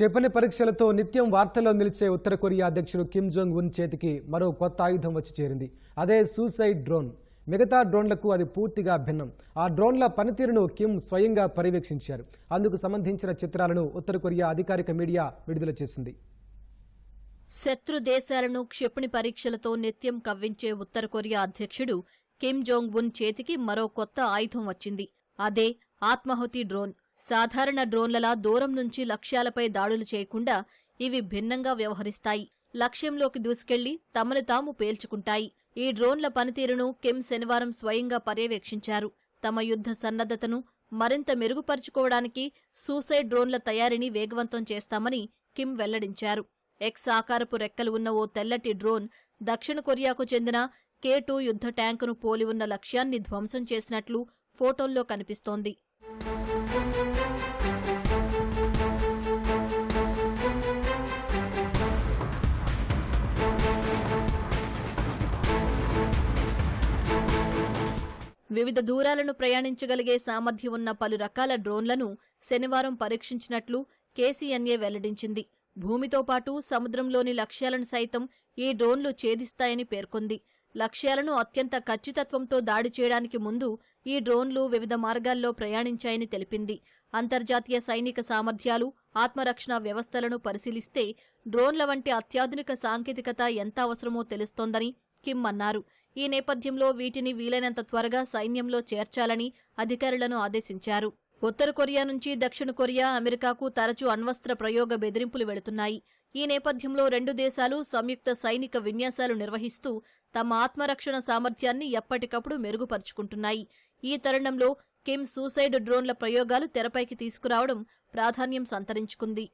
క్షిపణి పరీక్షలతో నిత్యం వార్తల్లో నిలిచే ఉత్తర కొరియా అధ్యక్షుడు కిమ్ జోంగ్ ఉన్ చేతికి మరో కొత్త ఆయుధం వచ్చి చేరింది. అదే సూసైడ్ డ్రోన్. మిగతా డ్రోన్లకు అది పూర్తిగా భిన్నం. ఆ డ్రోన్ల పనితీరును కిమ్ స్వయంగా పర్యవేక్షించారు. అందుకు సంబంధించిన చిత్రాలను ఉత్తర కొరియా అధికారిక మీడియా విడుదల చేసింది. శత్రు దేశాలను క్షిపణి పరీక్షలతో నిత్యం కవ్వించే ఉత్తర కొరియా అధ్యక్షుడు కిమ్ జోంగ్ ఉన్ చేతికి మరో కొత్త ఆయుధం వచ్చింది. అదే ఆత్మాహుతి డ్రోన్. సాధారణ డ్రోన్లలా దూరం నుంచి లక్ష్యాలపై దాడులు చేయకుండా ఇవి భిన్నంగా వ్యవహరిస్తాయి. లక్ష్యంలోకి దూసుకెళ్ళి తమను తాము పేల్చుకుంటాయి. ఈ డ్రోన్ల పనితీరును కిమ్ శనివారం స్వయంగా పర్యవేక్షించారు. తమ యుద్ధ సన్నద్ధతను మరింత మెరుగుపరుచుకోవడానికి సూసైడ్ డ్రోన్ల తయారీని వేగవంతం చేస్తామని కిమ్ వెల్లడించారు. ఎక్స్ ఆకారపు రెక్కలు ఉన్న ఓ తెల్లటి డ్రోన్ దక్షిణ కొరియాకు చెందిన కే టూ యుద్ధ ట్యాంకును పోలి ఉన్న లక్ష్యాన్ని ధ్వంసం చేసినట్లు ఫోటోల్లో కనిపిస్తోంది. వివిధ దూరాలను ప్రయాణించగలిగే సామర్థ్యం ఉన్న పలు రకాల డ్రోన్లను శనివారం పరీక్షించినట్లు కేసీఎన్ఏ వెల్లడించింది. భూమితో పాటు సముద్రంలోని లక్ష్యాలను సైతం ఈ డ్రోన్లు ఛేదిస్తాయని పేర్కొంది. లక్ష్యాలను అత్యంత ఖచ్చితత్వంతో దాడి చేయడానికి ముందు ఈ డ్రోన్లు వివిధ మార్గాల్లో ప్రయాణించాయని తెలిపింది. అంతర్జాతీయ సైనిక సామర్థ్యాలు ఆత్మరక్షణ వ్యవస్థలను పరిశీలిస్తే డ్రోన్ల వంటి అత్యాధునిక సాంకేతికత ఎంత అవసరమో తెలుస్తోందని కిమ్ అన్నారు. ఈ నేపథ్యంలో వీటిని వీలైనంత త్వరగా సైన్యంలో చేర్చాలని అధికారులను ఆదేశించారు. ఉత్తర కొరియా నుంచి దక్షిణ కొరియా అమెరికాకు తరచూ అణ్వస్త్ర ప్రయోగ బెదిరింపులు వెళుతున్నాయి. ఈ నేపథ్యంలో రెండు దేశాలు సంయుక్త సైనిక విన్యాసాలు నిర్వహిస్తూ తమ ఆత్మరక్షణ సామర్థ్యాన్ని ఎప్పటికప్పుడు మెరుగుపరుచుకుంటున్నాయి. ఈ తరుణంలో కిమ్ సూసైడ్ డ్రోన్ల ప్రయోగాలు తెరపైకి తీసుకురావడం ప్రాధాన్యం సంతరించుకుంది.